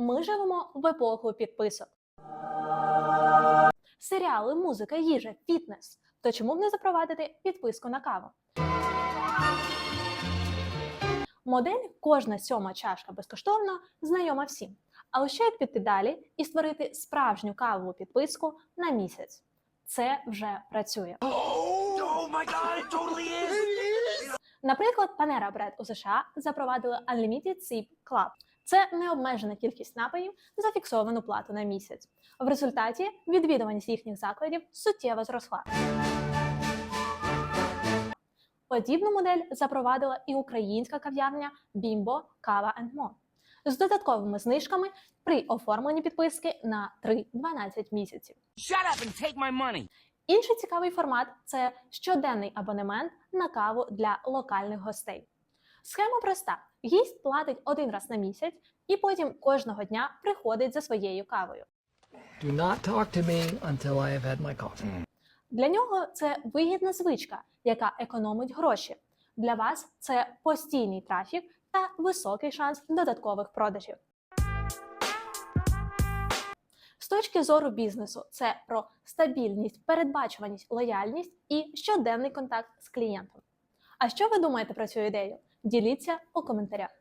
Ми живемо в епоху підписок. Серіали, музика, їжа, фітнес. То чому б не запровадити підписку на каву? Модель кожна сьома чашка безкоштовно знайома всім. Але що як піти далі і створити справжню кавову підписку на місяць? Це вже працює. Oh! Наприклад, Panera Bread у США запровадили Unlimited Sip Club. Це необмежена кількість напоїв за фіксовану плату на місяць. В результаті відвідуваність їхніх закладів суттєво зросла. Подібну модель запровадила і українська кав'ярня Bimbo Kava Mo з додатковими знижками при оформленні підписки на 3-12 місяців. Shut up and take my money! Інший цікавий формат це щоденний абонемент на каву для локальних гостей. Схема проста: гість платить один раз на місяць і потім кожного дня приходить за своєю кавою. Do not talk to me until I have had my coffee. Для нього це вигідна звичка, яка економить гроші. Для вас це постійний трафік та високий шанс додаткових продажів. З точки зору бізнесу, це про стабільність, передбачуваність, лояльність і щоденний контакт з клієнтом. А що ви думаєте про цю ідею? Діліться у коментарях.